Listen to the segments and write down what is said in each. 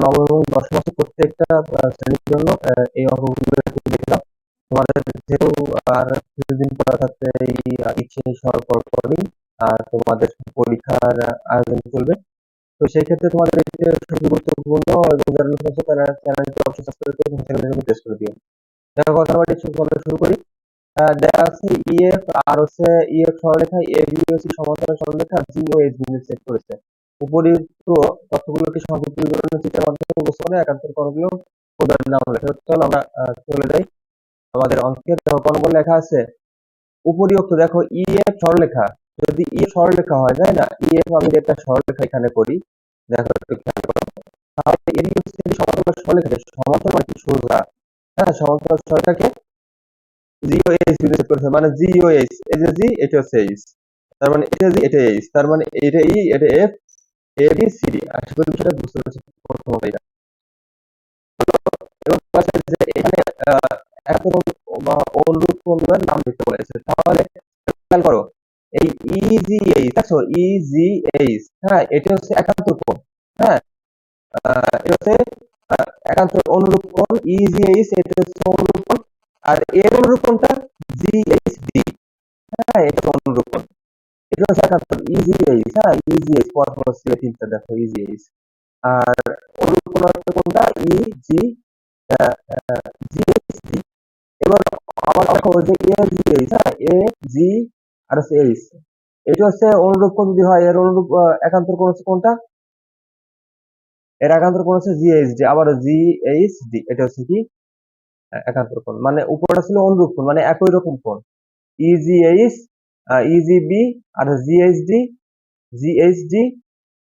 নবম এবং প্রত্যেকটা শ্রেণির জন্য দেখলাম তোমাদের আর তোমাদের পরীক্ষার আয়োজন চলবে। তো সেই ক্ষেত্রে তোমাদের গুরুত্বপূর্ণ এবং যারা নতুন আছে, তারা চ্যানেলটি অবশ্যই শুরু করি। দেওয়া আছে ইএফ আর হচ্ছে ইএফ সরলরেখা এ বি ও সমান্তরাল সরলরেখা জি ও এইচ বিন্দু সেট করেছে। উপরিউক্ত তথ্যগুলোকে সংক্ষিপ্ত বিবরণে চিত্রের মাধ্যমে উপস্থাপন একান্তর করণীয় উদাহরণ নাম লেখা চলো আমরা চলে যাই। আমাদের অঙ্কের দেখো লেখা আছে। উপরিউক্ত দেখো ইএফ সরলরেখা যদি ইএফ সরলরেখা হয়, তাই না? ইএফ আমি একটা সরলরেখা এখানে করি, দেখো একটু খেয়াল করো। তাহলে এর হচ্ছে সমান্তরাল সরলরেখা সমান্তরাল মানে সোজা হ্যাঁ সমান্তরাল সরলরেখাকে জিও এইচ বিন্দু করেছে মানে জি এইচ তার মানে জি এটা এইচ তার মানে এটা ই এটা F A B C D আশা করি বিষয়টা বুঝতে প্রথম এটা এবং এখানে বা অনুরূপ কোণের নাম বলেছে। তাহলে খেয়াল করো এই ইজি এইচ হ্যাঁ এটা হচ্ছে একান্তর কোণ হ্যাঁ? এটা হচ্ছে আহ, একান্তর অনুরূপ কোণ ইজি এইচ এটা হচ্ছে অনুরূপ কোণ। আর এর অনুরূপ কোণটা জিএইচডি হ্যাঁ এটা অনুরূপ কোণ এটা হচ্ছে একাত্তর ইজিএইচ হ্যাঁ ইজিএইচ পরপর হচ্ছে তিনটা দেখো ইজিএইচ আর অনুরূপ কোণ হচ্ছে কোনটা ইজি জিএইচডি এবার আমার দেখো যে এ হ্যাঁ এ জি আর হচ্ছে এইচ এটা হচ্ছে অনুরূপ কোণ যদি হয়, এর অনুরূপ একান্তর কোণ হচ্ছে কোনটা? এর একান্তর কোণ হচ্ছে জিএইচডি আবার জিএইচডি এটা হচ্ছে কি? একান্তর কোণ। মানে উপরটা ছিল অনুরূপ কোণ মানে একই রকম কোণ। ইজিএইচ ইজিবি আর জিএইচডি জিএইচডি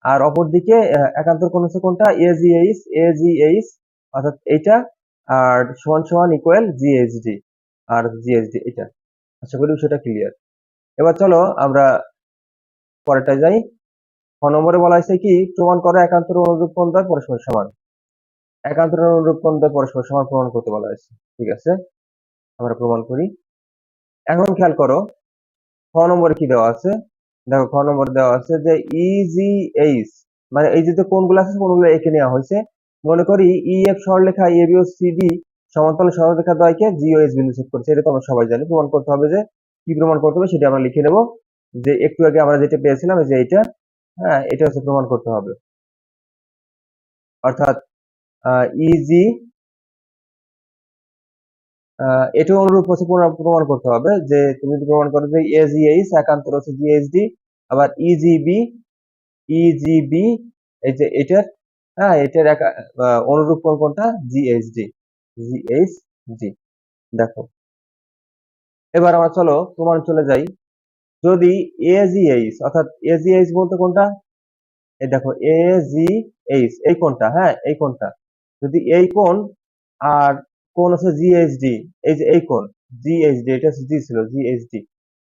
আর অপরদিকে একান্তর কোণ হচ্ছে কোনটা? এজিএইচ এজিএইচ অর্থাৎ এইটা আর সমান সমান ইকুয়াল জিএইচডি আর জিএইচডি এটা আশা করি বিষয়টা ক্লিয়ার এবার চলো আমরা পরেরটা যাই। ছ নম্বরে বলা হয়েছে কি? প্রমাণ করো একান্তর অনুরূপ কোণ দ্বয় পরস্পর সমান। একান্তর অনুরূপ দ্বয় পরস্পর সমান প্রমাণ করতে বলা হয়েছে। ঠিক আছে? আমরা প্রমাণ করি। এখন খেয়াল করো, খ নম্বরে কি দেওয়া আছে? দেখো, খ নম্বরে দেওয়া আছে যে ইজিএইচ মানে এই যে কোনগুলো আছে কোনগুলো এঁকে নেওয়া হয়েছে, মনে করি ই ইএফ সরলরেখা এবি ও সিডি সমান্তরাল সরলরেখা দ্বয়কে জিওএইচ বিন্দু সেট করছে। এটা তো আমরা সবাই জানি। প্রমাণ করতে হবে যে কি প্রমাণ করতে হবে, সেটা আমরা লিখে নেব। যে একটু আগে আমরা যেটা পেয়েছিলাম, যে এটা হ্যাঁ এটা হচ্ছে প্রমাণ করতে হবে। অর্থাৎ ইজি এটাও অনুরূপ হচ্ছে প্রমাণ করতে হবে যে তুমি যদি প্রমাণ করো যে এজিএইচ একান্তর হচ্ছে জিএইচডি আবার ইজিবি ইজিবি এই যে এটার হ্যাঁ এটার একা- অনুরূপ কোণ কোনটা? জিএইচডি জিএইচডি দেখো। এবার আমরা চলো প্রমাণ চলে যাই। যদি এজিএইচ অর্থাৎ এজিএইচ বলতে কোনটা? এই দেখো এজিএইচ এই কোনটা? হ্যাঁ এই কোণটা যদি এই কোণ আর কোণ হচ্ছে জিএইচডি এই যে এই কোণ জিএইচডি এটা জি ছিল জিএইচডি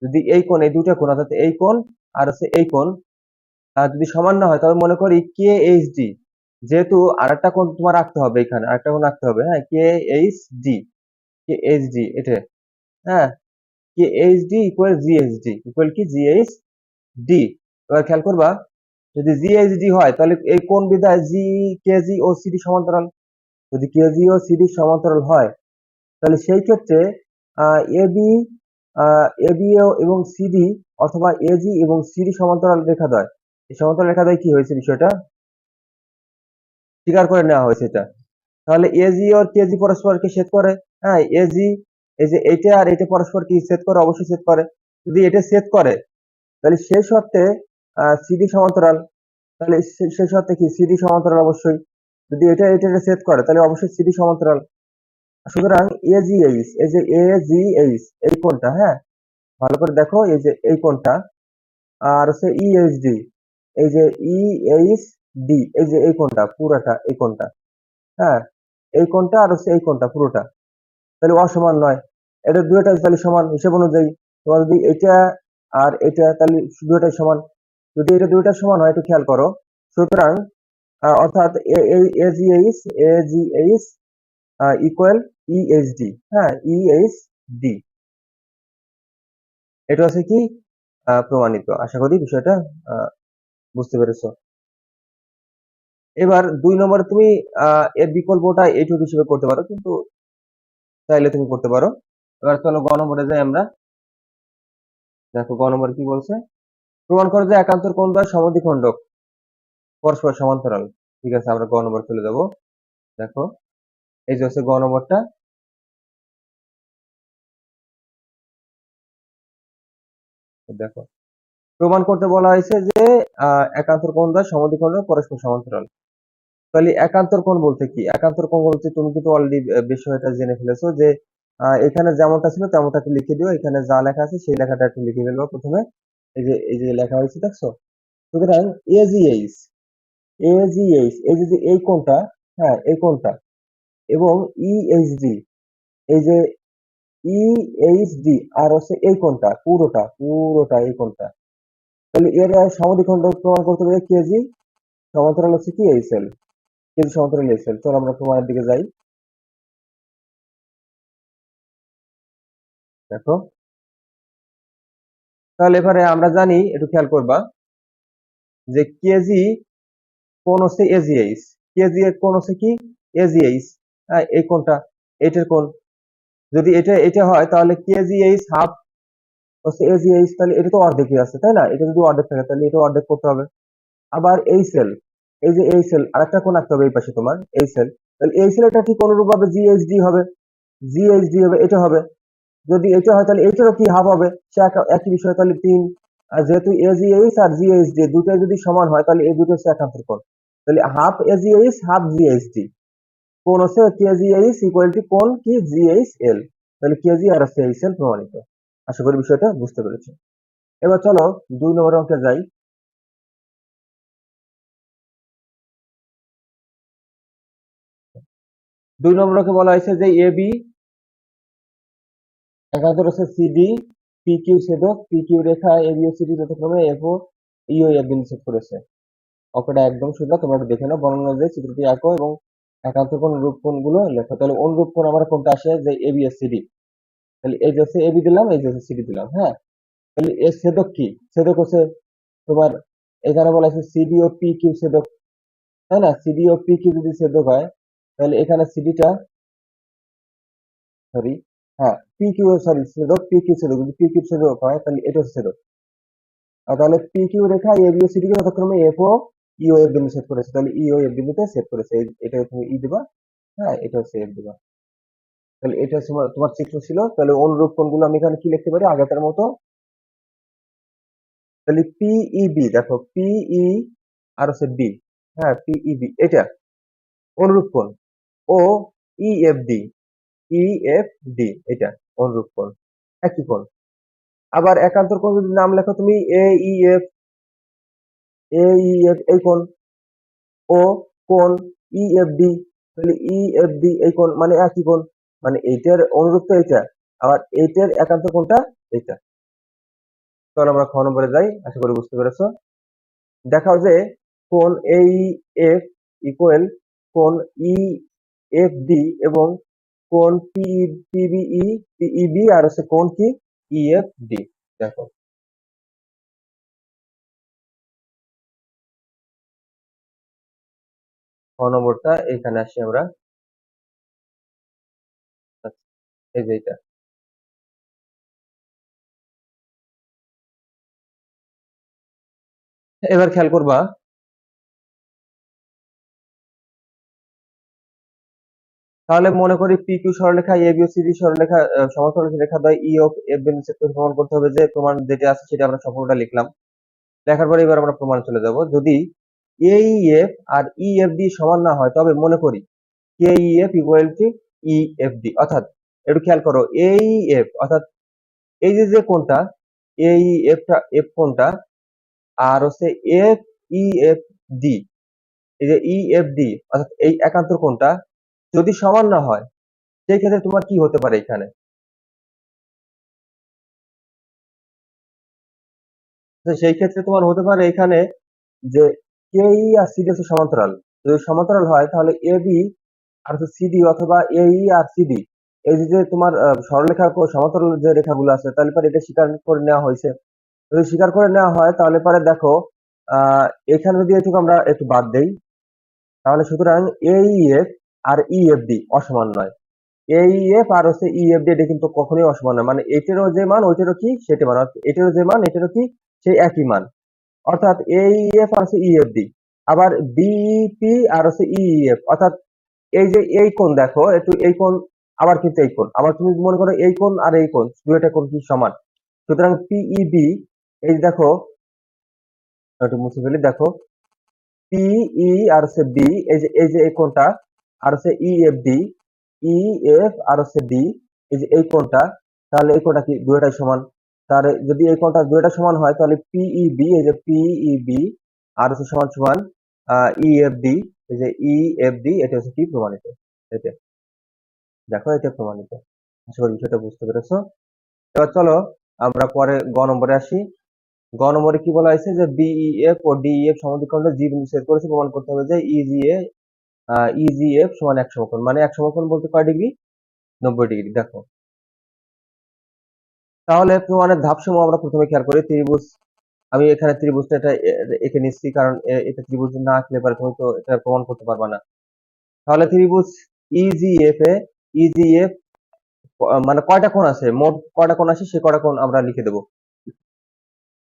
যদি এই কোণ, এই দুটা কোণ, অর্থাৎ এই কোণ আর হচ্ছে এই কোণ যদি সমান না হয়, তাহলে মনে করি কে ডি যেহেতু আরেকটা কোণ তোমার রাখতে হবে এখানে, আরেকটা কোণ রাখতে হবে হ্যাঁ K H D K H D এটা হ্যাঁ K H D equal GH D equal কি? জিএইচ ডি এবার খেয়াল করবা যদি জিএইচ ডি হয়, তাহলে এই কোণ বিধায় জি কেজি ও সিডি সমান্তরাল? যদি কেজি ও সিডি সমান্তরাল হয়, তাহলে সেই ক্ষেত্রে এবি এবি এবং সিডি অথবা এজি এবং সিডি সমান্তরাল রেখা দ্বয় এই সমান্তরাল দ্বয় কি হয়েছে বিষয়টা? স্বীকার করে নেওয়া হয়েছে এটা। তাহলে এজি আর কেজি পরস্পরকে ছেদ করে হ্যাঁ এজি এই যে এটা আর এটা পরস্পর কি ছেদ করে, অবশ্যই ছেদ করে। যদি এটা ছেদ করে, তাহলে সেই শর্তে সিডি সমান্তরাল। তাহলে সেই শর্তে কি? সিডি সমান্তরাল অবশ্যই। যদি এটা এটা ছেদ করে, তাহলে অবশ্যই সিডি সমান্তরাল। সুতরাং এজিএইচ এই যে এজিএইচ এই কোনটা হ্যাঁ? ভালো করে দেখো, এই যে, এই কোণটা, আর হচ্ছে ইএইচডি এই যে ইএইচডি এই যে, এই কোণটা, পুরোটা, এই কোনটা হ্যাঁ? এই কোনটা আর হচ্ছে এই কোনটা পুরোটা। তাহলে অসমান নয়। এটা দুইটা তাহলে সমান, হিসেব অনুযায়ী। তোমার যদি এটা আর এটা, তাহলে দুইটাই সমান। যদি এটা দুইটা সমান হয়, একটু খেয়াল করো। সুতরাং অর্থাৎ এজিএইচ এজিএইচ ইকুয়াল ইএইচডি হ্যাঁ ইএইচডি এটা হচ্ছে কি? প্রমাণিত। আশা করি বিষয়টা বুঝতে পেরেছ। এবার দুই নম্বরে তুমি এর বিকল্পটা এইটুক হিসেবে করতে পারো, কিন্তু চাইলে তুমি করতে পারো। এবার চলো গ নম্বরে যাই আমরা। দেখো গ নম্বরে কি বলছে? প্রমাণ করে যে একান্তর কোণ দ্বয় সমদ্বিখণ্ডক পরস্পর সমান্তরাল। ঠিক আছে, আমরা গ নম্বর চলে যাব। দেখো, এই যে হচ্ছে গ নম্বরটা। দেখো, প্রমাণ করতে বলা হয়েছে যে একান্তর কোণ দ্বয় সমদ্বিখণ্ডক পরস্পর সমান্তরাল। তাহলে একান্তর কোণ বলতে কি? একান্তর কোণ বলতে তুমি কিন্তু অলরেডি বিষয়টা জেনে ফেলেছো যে এখানে যেমনটা ছিল তেমনটা একটু লিখে দিও। এখানে যা লেখা আছে সেই লেখাটা একটু লিখে ফেলব প্রথমে। এই যে এই যে লেখা হয়েছে, দেখছ? সুতরাং এজিএইচ এজিএইচ এই যে এই কোণটা হ্যাঁ এই কোণটা, এবং ইএইচডি এই যে ইএইচডি আর হচ্ছে এই কোণটা, পুরোটা পুরোটা এই কোণটা। তাহলে এর সমদ্বিখণ্ড প্রমাণ করতে হবে কেজি সমান্তরাল হচ্ছে কি? এইচএল কেজি সমান্তরাল এইচএল চলো আমরা প্রমাণের দিকে যাই। দেখো। তাহলে এবারে আমরা জানি, একটু খেয়াল করবা, যে কেজি কোন হচ্ছে এজিএইচ কেজি এর কোন হচ্ছে কি? এজিএইচ হ্যাঁ এই কোনটা এটার কোন যদি এটা এটা হয়, তাহলে কেজিএইচ হাফ হচ্ছে এজিএইচ তাহলে এটা তো অর্ধেকই আছে, তাই না? এটা যদি অর্ধেক থাকে, তাহলে এটা অর্ধেক করতে হবে। আবার এই সেল এই যে এই সেল আরেকটা কোন আঁকতে হবে এই পাশে তোমার, এই সেল তাহলে এই সেল এটা ঠিক অনুরূপ ভাবে জিএইচডি হবে জিএইচডি হবে, এটা হবে। যদি এটা হয় তাহলে এটারও কি হাফ হবে? সে একই বিষয়, তাহলে তিন। আর যেহেতু এজিএইচ আর জিএইচডি দুটোই যদি সমান হয়, তাহলে এই দুটো হচ্ছে একান্তর কোণ তাহলে হাফ এজিএইচ হাফ জিএইচডি কোণ হচ্ছে কেজিএইচ ইকুয়াল টু কোণ কি জিএইচ এল তাহলে কেজি আর হচ্ছে এইচ এল প্রমাণিত। আশা করি বিষয়টা বুঝতে পেরেছ এবার চলো দুই নম্বর অঙ্কে যাই। দুই নম্বর অঙ্কে বলা হয়েছে যে এ বি একান্তর হচ্ছে সিডি পি কিউ ছেদক পি কিউ রেখা এ বি ও সিডি যথাক্রমে ও ইও এফ বিন্দু ছেদ করেছে। অঙ্কটা একদম সোজা, তোমরা দেখে নাও, বর্ণনা অনুযায়ী চিত্রটি আঁকো এবং একান্ত কোণ রূপ কোণগুলো লেখো। তাহলে অনুরূপ কোণ আমার কোনটা আসে? যে এ বি এস সিডি তাহলে এই যে এবি দিলাম এই যে সিডি দিলাম হ্যাঁ? তাহলে এর ছেদক কি? ছেদক হচ্ছে তোমার এখানে বলা আছে সিডি ও পি কিউ ছেদক। তাই না? সিডি ও পি কিউ যদি ছেদক হয়, তাহলে এখানে সিডিটা সরি হ্যাঁ পি কিউ সরি ছেদক পি কিউ ছেদক যদি পি কিউ হয়, তাহলে এটা হচ্ছে আর তাহলে পি কিউ রেখা এ বি সিডি কে যথাক্রমে এফ ও ইও এফ বিন্দু সেট করেছে। তাহলে ইও এফ বিন্দুতে সেট করেছে। এটা তুমি ই দিবা হ্যাঁ এটা হচ্ছে এফ দিবা। তাহলে এটা তোমার চিত্র ছিল। তাহলে অনুরূপ কোণগুলো আমি এখানে কি লিখতে পারি? আগেকার মতো। তাহলে পিইবি দেখো পিই আর হচ্ছে বি হ্যাঁ পিইবি এটা অনুরূপ কোণ। ও ইএফডি ইএফডি এটা অনুরূপ কোণ, একই কোণ। আবার একান্তর কোণ যদি নাম লেখো তুমি এ ইএফ এ ইএফ এই কোণ ও কোণ ইএফডি তাহলে ইএফডি এই কোণ মানে একই কোণ মানে এইটার অনুরূপ তো এইটা আবার এইটার একান্ত কোণটা এইটা চলো আমরা খ নম্বরে যাই, আশা করি বুঝতে পেরেছ। দেখাও যে কোণ এইএফ ইকুয়াল কোণ ই এফ ডি এবং কোণ পি পিবিই পিইবি আর হচ্ছে কোণ কি? ইএফ ডি দেখো। খ নম্বরটা এখানে আসি আমরা। আচ্ছা, এই যে এটা। এবার খেয়াল করবা তাহলে মনে করি পি কিউ সরলরেখা এ বি ও সিডি সরলরেখা সমান্তরাল রেখা দ্বয় ই ও এফ বিন্দু করে প্রমাণ করতে হবে যে প্রমাণ যেটা আছে সেটা আমরা সম্পূর্ণটা লিখলাম। লেখার পরে এবার আমরা প্রমাণ চলে যাব। যদি এ ই এফ আর ই এফ ডি সমান না হয়, তবে মনে করি K E F equal to E F D অর্থাৎ একটু খেয়াল করো এ ই এফ অর্থাৎ এই যে যে কোনটা এ ই এফটা এফ কোনটা আর হচ্ছে এফ ই এফ ডি এই যে ই এফ ডি অর্থাৎ এই একান্তর কোনটা যদি সমান না হয় সেই ক্ষেত্রে তোমার কি হতে পারে এখানে? সেই ক্ষেত্রে তোমার হতে পারে এখানে যে কে ই আর সিডি সমান্তরাল। যদি সমান্তরাল হয় তাহলে এ বি আর সিডি অথবা এ ই আর সিডি এই যে তোমার সরলরেখা সমান্তরাল যে রেখাগুলো আছে তাহলে পরে এটা স্বীকার করে নেওয়া হয়েছে। যদি স্বীকার করে নেওয়া হয় তাহলে পরে দেখো আহ, এখানে যদি এটুকু আমরা একটু বাদ দেই তাহলে সুতরাং এইএফ আর ইএফডি অসমান নয়। এইএফ আর হচ্ছে ইএফডি এটা কিন্তু কখনোই অসমান নয়। মানে এটারও যে মান, ওইটারও কি? সেটা মান। এটারও যে মান, এটারও কি? সেই একই মান। অর্থাৎ এইএফ আর হচ্ছে ইএফডি আবার বিপি আর হচ্ছে ইএফ অর্থাৎ এই যে এই কোণ দেখো, একটু এই কোণ, আবার কিন্তু এই কোণ। আবার তুমি মনে করো এই কোণ আর এই কোণ দুইটা কোণ কি সমান? সুতরাং পিইবি এই দেখো, একটু মুছে ফেলি, দেখো। পিই আর হচ্ছে বি এই যে এই যে এই কোণটা আর হচ্ছে ইএফডি ইএফ আর হচ্ছে ডি এই যে এই কোণটা, তাহলে এই কোণটা কি দুইটাই সমান? তাহলে যদি এই কোণটা দুইটা সমান হয়, তাহলে পিইবি এই যে পিইবি আর হচ্ছে সমান সমান ইএফডি এই যে ইএফডি এটা হচ্ছে কি প্রমাণিত? এটা দেখো, এটা প্রমাণিত। আশা করি বিষয়টা বুঝতে পেরেছ। এবার চলো, আমরা পরে গ নম্বরে আসি। গ নম্বরে কি বলা হয়েছে যে বিইএফ ও ডিইএফ সমদ্বিখণ্ডে জি বিন্দু ছেদ করেছে, প্রমাণ করতে হবে যে E ইজিএ ইজিএফ সমান এক সমকোণ মানে এক সমকোণ বলতে কয় ডিগ্রি নব্বই ডিগ্রি দেখো। তাহলে প্রমাণের ধাপসমূহ আমরা প্রথমে খেয়াল করি, ত্রিভুজ। আমি এখানে ত্রিভুজটা এটা এঁকে নিচ্ছি, কারণ এটা ত্রিভুজ না আঁকলে পারে তুমি তো এটা প্রমাণ করতে পারবে না। তাহলে ত্রিভুজ ইজিএফ এ ইজিএফ মানে কয়টা কোণ আছে? মোট কয়টা কোণ আছে? সে কয়টা কোণ আমরা লিখে দেবো।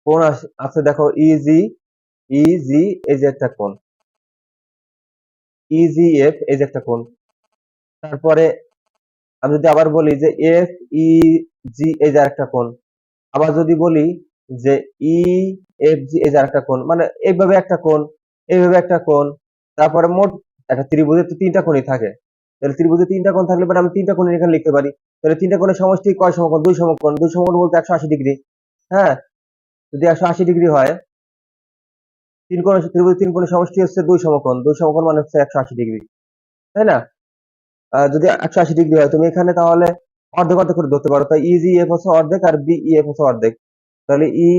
কোণ আছে দেখো ইজি ইজি এই যে একটা কোণ। ইজিএফ এই যে একটা কোণ। তারপরে আমি যদি আবার বলি যে এফ ই জি এই যে একটা কোণ। আবার যদি বলি যে ই এফ জি এই যে একটা কোণ। মানে এইভাবে একটা কোণ, এইভাবে একটা কোণ। তারপরে মোট একটা ত্রিভুজের তো তিনটা কোণই থাকে। তাহলে ত্রিভুজে তিনটা কোণ থাকলে আমি তিনটা কোণ এখানে লিখতে পারি। তাহলে তিনটা কোণের সমষ্টি কয় সমকোণ? দুই সমকোণ। দুই সমকোণ বলতে একশো আশি ডিগ্রি। হ্যাঁ? যদি একশো আশি ডিগ্রি হয় তিন কোণ ত্রিভুজ তিন কোণের সমষ্টি হচ্ছে দুই সমকোণ। দুই সমকোণ মানে হচ্ছে একশো আশি ডিগ্রি। তাই না? যদি একশো আশি ডিগ্রি হয়, তুমি এখানে তাহলে অর্ধেক অর্ধেক করে ধরতে পারো। তাই ইজি এফ হচ্ছে অর্ধেক আর বি ই এফ হচ্ছে অর্ধেক। তাহলে ই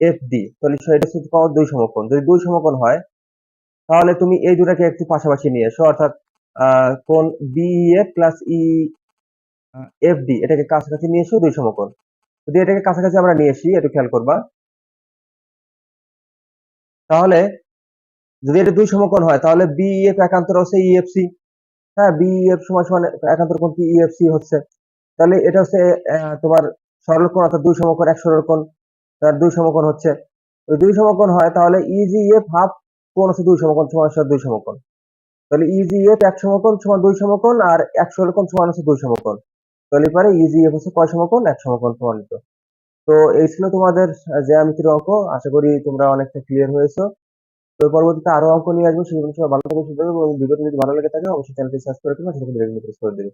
এফ ডি তাহলে সেটা হচ্ছে তোমার দুই সমকোণ। যদি দুই সমকোণ হয়, তাহলে তুমি এই দুটাকে একটু পাশাপাশি নিয়ে এসো। অর্থাৎ কোণ B F plus E F D এটাকে কাছাকাছি নিয়ে এসো, দুই সমকোণ। যদি এটাকে কাছাকাছি আমরা নিয়ে আসি, একটু খেয়াল করবা। যদি এটা দুই সমকোণ হয়, তাহলে বিএফ একান্তর হচ্ছে ইএফসি হ্যাঁ বিএফ সমান সমান একান্তর কোণ কি ইএফসি হচ্ছে। তাহলে এটা হচ্ছে তোমার সরল কোণ অর্থাৎ দুই সমকোণ, এক সরল কোণ তার দুই সমকোণ হচ্ছে। যদি দুই সমকোণ হয়, তাহলে ইজিএফ হাফ কোণ হচ্ছে দুই সমকোণ সমান সমান দুই সমকোণ। তাহলে ইজিএফ এক সমকোণ সমান দুই সমকোণ, আর এক সরল কোণ সমান হচ্ছে দুই সমকোণ। তাহলে পরে ইজিএফ হচ্ছে কয় সমকোণ? এক সমকোণ প্রমাণিত। তো এই ছিল তোমাদের জ্যামিতির অঙ্ক। আশা করি তোমরা অনেকটা ক্লিয়ার হয়েছো। তো পরবর্তীতে আরও অঙ্ক নিয়ে আসব। সেই সবাই ভালো থাকবে থাকবে এবং ভিডিওটি যদি ভালো লেগে থাকে, অবশ্যই চ্যানেলটি সাবস্ক্রাইব সেটাকে করে দেবে।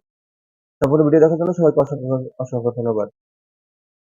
সম্পূর্ণ ভিডিও দেখার জন্য সবাইকে অসংখ্য অসংখ্য ধন্যবাদ।